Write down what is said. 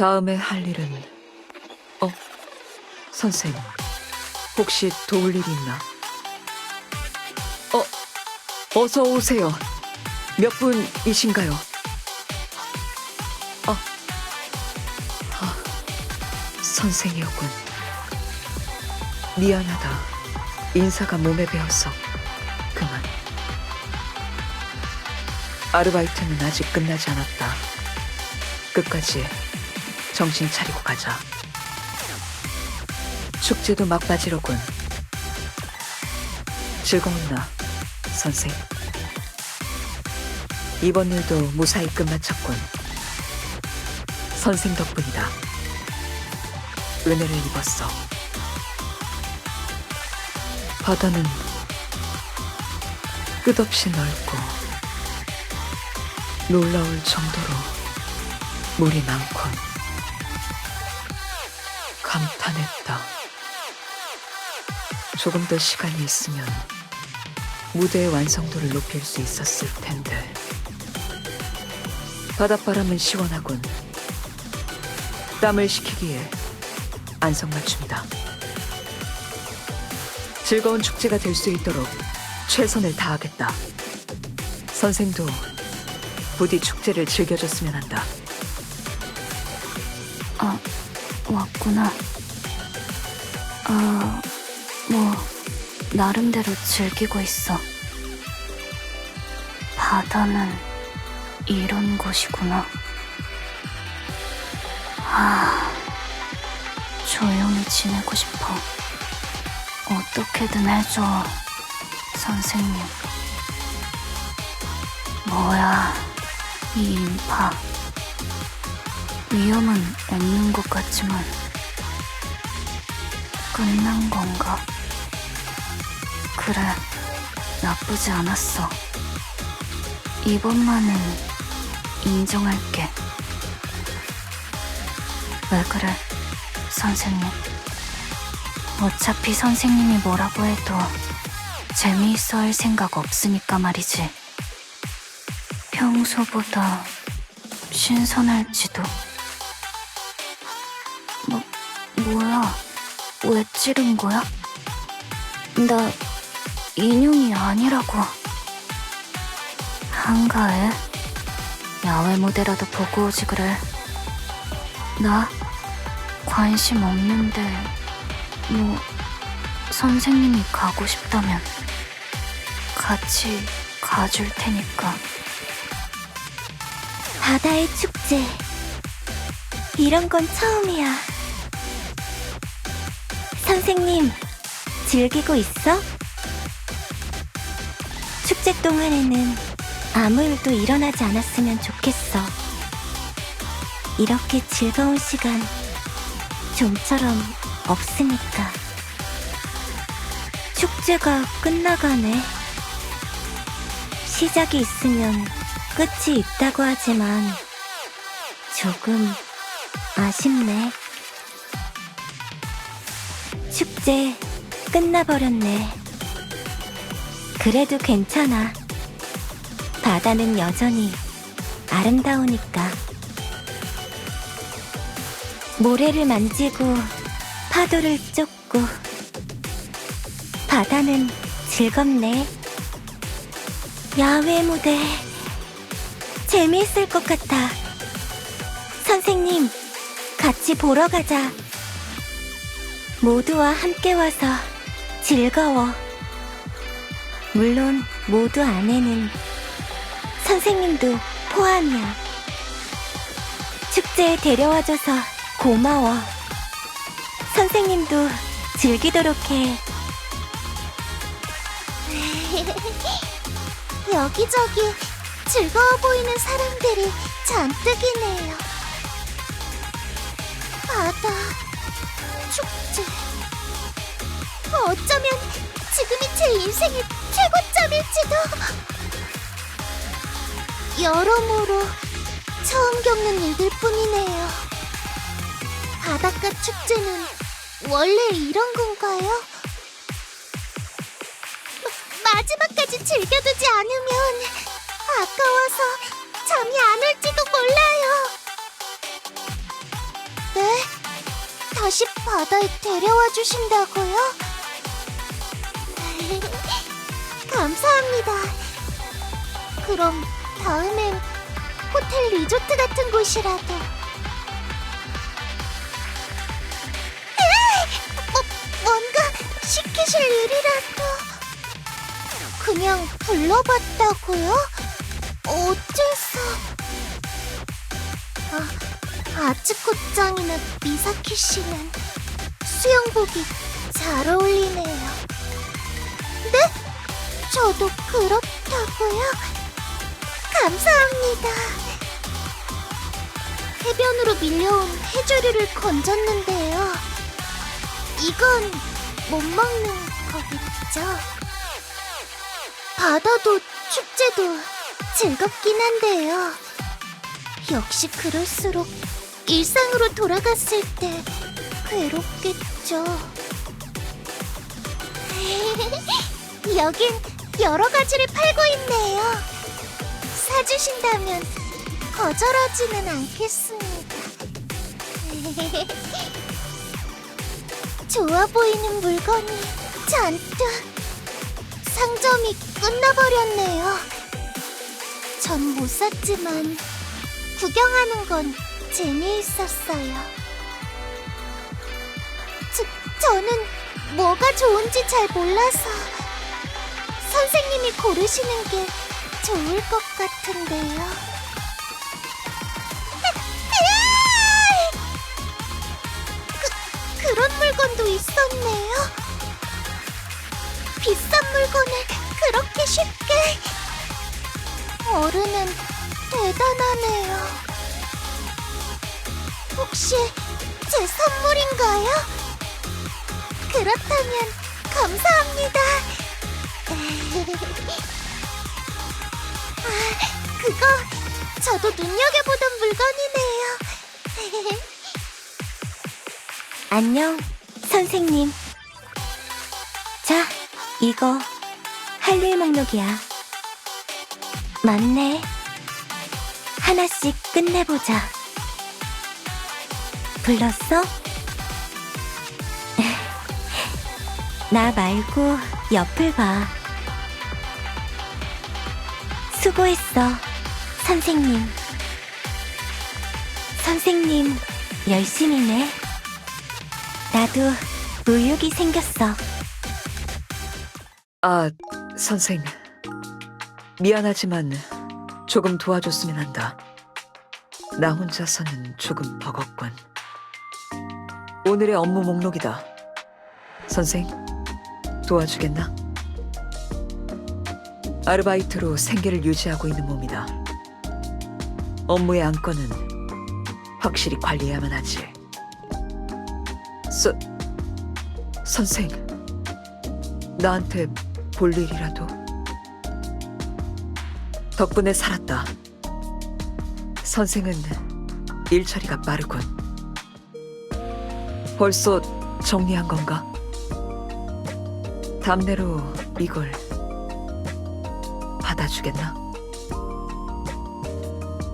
다음에 할 일은 어 선생 혹시 도울 일 있나? 어 어서 오세요. 몇 분이신가요? 어, 아, 선생이었군. 미안하다. 인사가 몸에 배어서 그만. 아르바이트는 아직 끝나지 않았다. 끝까지 정신 차리고 가자. 축제도 막바지로군. 즐거웠나, 선생? 이번 일도 무사히 끝마쳤군. 선생 덕분이다. 은혜를 입었어. 바다는 끝없이 넓고 놀라울 정도로 물이 많군. 조금 더 시간이 있으면 무대의 완성도를 높일 수 있었을 텐데. 바닷바람은 시원하군. 땀을 식히기에 안성맞춤이다. 즐거운 축제가 될 수 있도록 최선을 다하겠다. 선생도 부디 축제를 즐겨줬으면 한다. 아, 왔구나. 아, 뭐, 나름대로 즐기고 있어. 바다는 이런 곳이구나. 아, 조용히 지내고 싶어. 어떻게든 해줘, 선생님. 뭐야, 이 인파. 위험은 없는 것 같지만 끝난 건가? 그래, 나쁘지 않았어. 이번만은 인정할게. 왜 그래, 선생님? 어차피 선생님이 뭐라고 해도 재미있어 할 생각 없으니까 말이지. 평소보다 신선할지도. 뭐, 뭐야? 왜 찌른 거야? 나 인형이 아니라고. 한가해? 야외 무대라도 보고 오지 그래. 나 관심 없는데, 뭐, 선생님이 가고 싶다면 같이 가줄 테니까. 바다의 축제. 이런 건 처음이야. 선생님, 즐기고 있어? 축제 동안에는 아무 일도 일어나지 않았으면 좋겠어. 이렇게 즐거운 시간 좀처럼 없으니까. 축제가 끝나가네. 시작이 있으면 끝이 있다고 하지만 조금 아쉽네. 축제 끝나버렸네. 그래도 괜찮아. 바다는 여전히 아름다우니까. 모래를 만지고 파도를 쫓고 바다는 즐겁네. 야외 무대 재미있을 것 같아. 선생님, 같이 보러 가자. 모두와 함께 와서 즐거워. 물론 모두 안에는 선생님도 포함이야. 축제에 데려와줘서 고마워. 선생님도 즐기도록 해. 여기저기 즐거워 보이는 사람들이 잔뜩이네요. 바다, 축제. 어쩌면 지금이 제 인생의 최고점일지도. 여러모로 처음 겪는 일들 뿐이네요. 바닷가 축제는 원래 이런 건가요? 마, 마지막까지 즐겨두지 않으면 아까워서 잠이 안 올지도 몰라요. 다시 바다에 데려와 주신다고요? 감사합니다. 그럼 다음엔 호텔 리조트 같은 곳이라도. 으아! 뭐, 뭔가 시키실 일이라도. 그냥 불러봤다고요? 어째서? 아, 아츠코짱이나 미사키 씨는 수영복이 잘 어울리네요. 네? 저도 그렇다고요? 감사합니다. 해변으로 밀려온 해조류를 건졌는데요. 이건 못 먹는 거겠죠? 바다도 축제도 즐겁긴 한데요. 역시 그럴수록 일상으로 돌아갔을 때 괴롭겠죠. 여긴 여러 가지를 팔고 있네요. 사주신다면 거절하지는 않겠습니다. 좋아 보이는 물건이 잔뜩 상점이 끝나버렸네요. 전 못 샀지만 구경하는 건 재미있었어요. 저, 저는 뭐가 좋은지 잘 몰라서 선생님이 고르시는 게 좋을 것 같은데요. 그, 그런 물건도 있었네요. 비싼 물건을 그렇게 쉽게. 어른은 대단하네요. 혹시 제 선물인가요? 그렇다면 감사합니다. 아, 그거 저도 눈여겨보던 물건이네요. 안녕, 선생님. 자, 이거 할 일 목록이야. 맞네. 하나씩 끝내보자. 불렀어? 나 말고 옆을 봐. 수고했어, 선생님. 선생님, 열심히네. 나도 의욕이 생겼어. 아, 선생. 미안하지만 조금 도와줬으면 한다. 나 혼자서는 조금 버겁군. 오늘의 업무 목록이다. 선생, 도와주겠나? 아르바이트로 생계를 유지하고 있는 몸이다. 업무의 안건은 확실히 관리해야만 하지. 서, 선생, 나한테 볼 일이라도? 덕분에 살았다. 선생은 일처리가 빠르군. 벌써 정리한 건가? 담내로 이걸 받아주겠나?